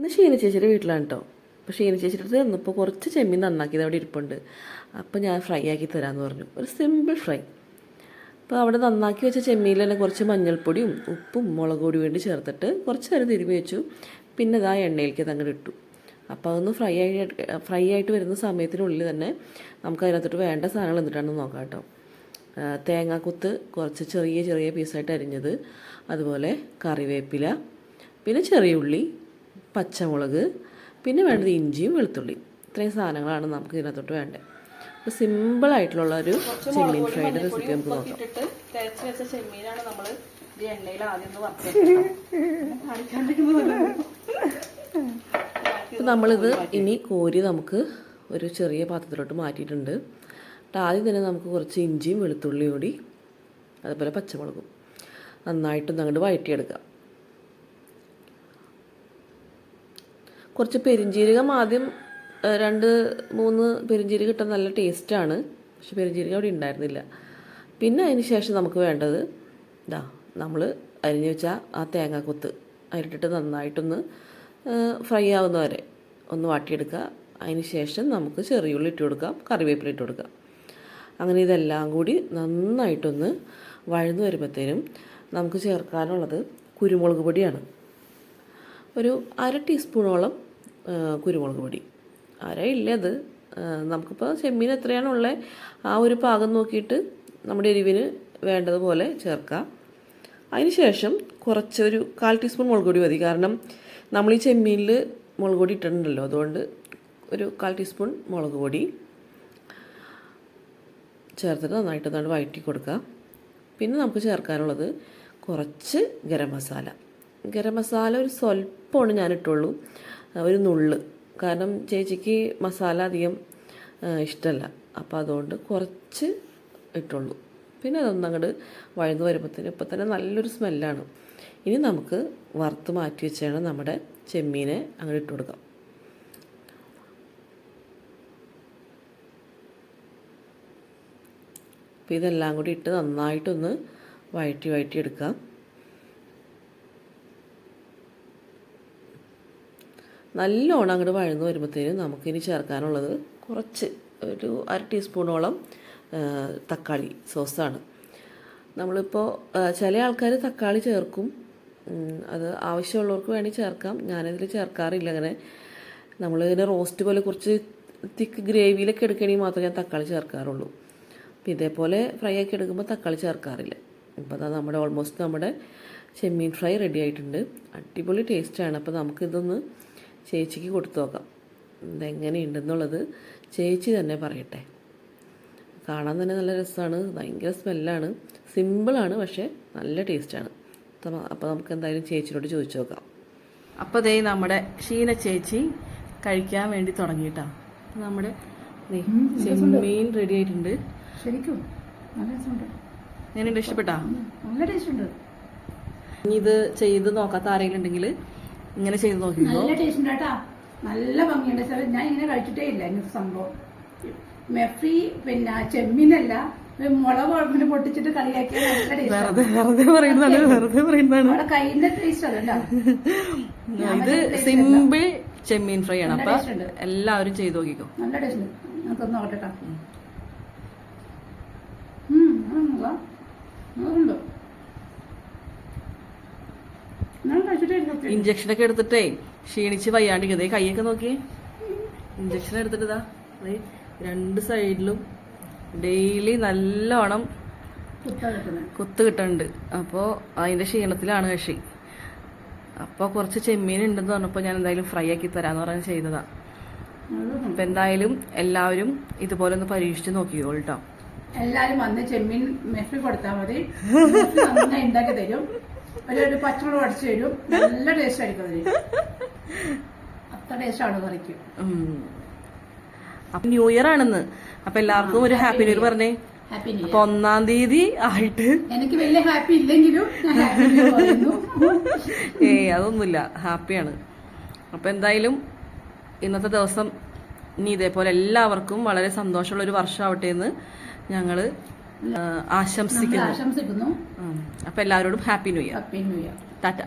ഇന്ന് ഷീന ചേച്ചിയുടെ വീട്ടിലാണ് കേട്ടോ അപ്പോൾ ഷീന ചേച്ചിയുടെ അടുത്ത് ഇന്നിപ്പോൾ കുറച്ച് ചെമ്മീൻ നന്നാക്കിയത് അവിടെ ഇരിപ്പുണ്ട്. അപ്പോൾ ഞാൻ ഫ്രൈ ആക്കി തരാമെന്ന് പറഞ്ഞു. ഒരു സിമ്പിൾ ഫ്രൈ അപ്പോൾ അവിടെ നന്നാക്കി വെച്ച ചെമ്മീനിൽ തന്നെ കുറച്ച് മഞ്ഞൾപ്പൊടിയും ഉപ്പും മുളക് പൊടി വേണ്ടി ചേർത്തിട്ട് കുറച്ച് നേരം തിരുമ്മി വെച്ചു. പിന്നെ അത് ആ എണ്ണയിലേക്ക് അത് അങ്ങോട്ട് ഇട്ടു. അപ്പോൾ അതൊന്ന് ഫ്രൈ ആയി ഫ്രൈ ആയിട്ട് വരുന്ന സമയത്തിനുള്ളിൽ തന്നെ നമുക്ക് അതിനകത്തോട്ട് വേണ്ട സാധനങ്ങൾ എന്നിട്ടാണെന്ന് നോക്കാം കേട്ടോ തേങ്ങാക്കുത്ത് കുറച്ച് ചെറിയ ചെറിയ പീസായിട്ട് അരിഞ്ഞത്. അതുപോലെ കറിവേപ്പില പിന്നെ ചെറിയ ഉള്ളി പച്ചമുളക് പിന്നെ വേണ്ടത് ഇഞ്ചിയും വെളുത്തുള്ളിയും ഇത്രയും സാധനങ്ങളാണ് നമുക്ക് ഇതിനകത്തോട്ട് വേണ്ടത്. അപ്പോൾ സിമ്പിളായിട്ടുള്ള ഒരു ചെമ്മീൻ ഫ്രൈഡ് റെസിപ്പി നമുക്ക് നോക്കാം. വെച്ച ചെമ്മീനാണ് നമ്മൾ ഈ എണ്ണയിൽ ആദ്യം അപ്പോൾ നമ്മളിത് ഇനി കോരി നമുക്ക് ഒരു ചെറിയ പാത്രത്തിലോട്ട് മാറ്റിയിട്ടുണ്ട്. എന്നിട്ട് ആദ്യം തന്നെ നമുക്ക് കുറച്ച് ഇഞ്ചിയും വെളുത്തുള്ളിയും കൂടി അതുപോലെ പച്ചമുളകും നന്നായിട്ടൊന്ന് അങ്ങോട്ട് വഴറ്റിയെടുക്കാം. കുറച്ച് പെരിഞ്ജീരകം ആദ്യം രണ്ട് മൂന്ന് പെരിഞ്ജീരകം ഇട്ടാൽ നല്ല ടേസ്റ്റാണ് പക്ഷെ പെരിഞ്ജീരകം അവിടെ ഉണ്ടായിരുന്നില്ല. പിന്നെ അതിന് ശേഷം നമുക്ക് വേണ്ടത് ഇതാ നമ്മൾ അരിഞ്ഞു വെച്ച ആ തേങ്ങാക്കൊത്ത് അതിലിട്ടിട്ട് നന്നായിട്ടൊന്ന് ഫ്രൈ ആവുന്ന വരെ ഒന്ന് വാട്ടിയെടുക്കുക. അതിന് ശേഷം നമുക്ക് ചെറിയുള്ളി ഇട്ട് കൊടുക്കാം കറിവേപ്പില ഇട്ട് കൊടുക്കാം. അങ്ങനെ ഇതെല്ലാം കൂടി നന്നായിട്ടൊന്ന് വഴന്നു വരുമ്പോഴത്തേനും നമുക്ക് ചേർക്കാനുള്ളത് കുരുമുളക് പൊടിയാണ്. ഒരു അര ടീസ്പൂണോളം കുരുമുളക് പൊടി. അര ഇല്ലത്? നമുക്കിപ്പോൾ ചെമ്മീൻ എത്രയാണുള്ളത് ആ ഒരു പാകം നോക്കിയിട്ട് നമ്മുടെ എരിവിന് വേണ്ടതുപോലെ ചേർക്കാം. അതിന് ശേഷം കുറച്ചൊരു കാൽ ടീസ്പൂൺ മുളക് പൊടി മതി. കാരണം നമ്മൾ ഈ ചെമ്മീനിൽ മുളക് പൊടി ഇട്ടിട്ടുണ്ടല്ലോ അതുകൊണ്ട് ഒരു കാൽ ടീസ്പൂൺ മുളക് പൊടി ചേർത്തിട്ട് നന്നായിട്ട് നന്നായിട്ട് വഴറ്റി കൊടുക്കുക പിന്നെ നമുക്ക് ചേർക്കാനുള്ളത് കുറച്ച് ഗരം മസാല. ഗരം മസാല ഒരു സ്വല്പമാണ് ഞാൻ ഇട്ടുള്ളൂ ഒരു നുള്ള്. കാരണം ചേച്ചിക്ക് മസാല അധികം ഇഷ്ടമല്ല അപ്പോൾ അതുകൊണ്ട് കുറച്ച് ഇട്ടുള്ളൂ. പിന്നെ അതൊന്നും അങ്ങോട്ട് വഴുന്ന് വരുമ്പോഴത്തേന് ഇപ്പം തന്നെ നല്ലൊരു സ്മെല്ലാണ്. ഇനി നമുക്ക് വറുത്ത് മാറ്റി വെച്ചാണ് നമ്മുടെ ചെമ്മീനെ അങ്ങോട്ട് ഇട്ട് കൊടുക്കാം. അപ്പോൾ ഇതെല്ലാം കൂടി ഇട്ട് നന്നായിട്ടൊന്ന് വഴറ്റി വഴറ്റി എടുക്കാം. നല്ലോണം അങ്ങോട്ട് വഴന്ന് വരുമ്പോഴത്തേനും നമുക്കിനി ചേർക്കാനുള്ളത് കുറച്ച് ഒരു അര ടീസ്പൂണോളം തക്കാളി സോസാണ്. നമ്മളിപ്പോൾ ചില ആൾക്കാർ തക്കാളി ചേർക്കും. അത് ആവശ്യമുള്ളവർക്ക് വേണമെങ്കിൽ ചേർക്കാം. ഞാനതിൽ ചേർക്കാറില്ല. അങ്ങനെ നമ്മളിതിനെ റോസ്റ്റ് പോലെ കുറച്ച് തിക്ക് ഗ്രേവിയിലൊക്കെ എടുക്കണമെങ്കിൽ മാത്രമേ ഞാൻ തക്കാളി ചേർക്കാറുള്ളൂ. അപ്പോൾ ഇതേപോലെ ഫ്രൈ ആക്കി എടുക്കുമ്പോൾ തക്കാളി ചേർക്കാറില്ല. അപ്പോൾ അതാ നമ്മുടെ ഓൾമോസ്റ്റ് നമ്മുടെ ചെമ്മീൻ ഫ്രൈ റെഡി ആയിട്ടുണ്ട്. അടിപൊളി ടേസ്റ്റാണ്. അപ്പോൾ നമുക്കിതൊന്ന് ചേച്ചിക്ക് കൊടുത്തു നോക്കാം. ഇതെങ്ങനെയുണ്ടെന്നുള്ളത് ചേച്ചി തന്നെ പറയട്ടെ. കാണാൻ തന്നെ നല്ല രസമാണ്. ഭയങ്കര സ്മെല്ലാണ്. സിമ്പിളാണ് പക്ഷേ നല്ല ടേസ്റ്റാണ്. അപ്പോൾ നമുക്ക് എന്തായാലും ചേച്ചിയോട് ചോദിച്ചു നോക്കാം. അപ്പോൾ ദേ നമ്മുടെ ഷീന ചേച്ചി കഴിക്കാൻ വേണ്ടി തുടങ്ങിയിട്ടാ. നമ്മുടെ ദേ ചെമ്മീൻ റെഡി ആയിട്ടുണ്ട്. ശരിക്കും എങ്ങനെയുണ്ട്? ഇഷ്ടപ്പെട്ടാ? നല്ല ടേസ്റ്റ് ഉണ്ട് ഇനി ഇത് ചെയ്ത് നോക്കാത്ത ആരെങ്കിലും ഉണ്ടെങ്കിൽ ഇങ്ങനെ ചെയ്ത് നോക്കി നല്ല ടേസ്റ്റ് കേട്ടാ നല്ല ഭംഗിയുണ്ട് സാർ ഞാൻ ഇങ്ങനെ കഴിച്ചിട്ടേ ഇല്ല ഇങ്ങനത്തെ സംഭവം. മെഫി പിന്നെ ചെമ്മീനല്ല മുളക് കുഴപ്പമില്ല പൊട്ടിച്ചിട്ട് കളിയാക്കിയ നല്ല ടേസ്റ്റ് വെറുതെ വെറുതെ പറയുന്നതാണ് വെറുതെ പറയുന്നതാണ്. അവിടെ കയ്യിന്റെ ടേസ്റ്റ് അതല്ല ഇത് സിമ്പിൾ ചെമ്മീൻ ഫ്രൈ ആണ്. അപ്പൊ taste ഉണ്ട്. എല്ലാവരും ചെയ്ത് നോക്കിക്കോ. നല്ല ടേസ്റ്റ് ഞാൻ തന്നു നോക്കട്ടെ ഉം, ഉം, കഴിച്ചിട്ടേ ഇല്ല ഒത്തിരി. ഇഞ്ചക്ഷൻ ഒക്കെ എടുത്തിട്ടേ ക്ഷീണിച്ച് വയ്യാണ്ടിരിക്കുന്നത് കൈയൊക്കെ നോക്കി ഇഞ്ചക്ഷൻ എടുത്തിട്ട് രണ്ട് സൈഡിലും ഡെയിലി നല്ലോണം കുത്താ കിട്ടുന്നുണ്ട് അപ്പോൾ അതിന്റെ ക്ഷീണത്തിലാണ് കക്ഷി. അപ്പോൾ കുറച്ച് ചെമ്മീൻ ഉണ്ടെന്ന് പറഞ്ഞപ്പോൾ ഞാൻ എന്തായാലും ഫ്രൈ ആക്കി തരാന്ന് പറഞ്ഞ് ചെയ്തതാ. അപ്പൊ അപ്പം എന്തായാലും എല്ലാവരും ഇതുപോലെ ഒന്ന് പരീക്ഷിച്ച് നോക്കിയോ കേട്ടോ എല്ലാരും വന്ന് ചെമ്മീൻ മെഫി കൊടുത്താൽ മതി. ഉണ്ടാക്കി തരും. ഒരു പച്ചമുളക് അടിച്ചു തരും. നല്ല ടേസ്റ്റ് ആയിരിക്കും അതിന്. അത്ര ടേസ്റ്റ് ആണ് കറിക്ക് അപ്പൊ ന്യൂ ഇയർ ആണെന്ന്. അപ്പൊ എല്ലാവർക്കും ഒരു ഹാപ്പി ന്യൂ ഇയർ പറഞ്ഞേ. അപ്പൊ ഒന്നാം തീയതി ആയിട്ട്. എനിക്ക് വലിയ ഹാപ്പി ഇല്ലെങ്കിലും ഏയ് അതൊന്നുമില്ല. ഹാപ്പിയാണ് അപ്പൊ എന്തായാലും ഇന്നത്തെ ദിവസം ഇനി ഇതേപോലെ എല്ലാവർക്കും വളരെ സന്തോഷമുള്ള ഒരു വർഷമാവട്ടെ എന്ന് ഞങ്ങൾ ആശംസിക്കുന്നു. ആശംസിക്കുന്നു. അപ്പൊ എല്ലാവരോടും happy new year. Happy new year. Tata.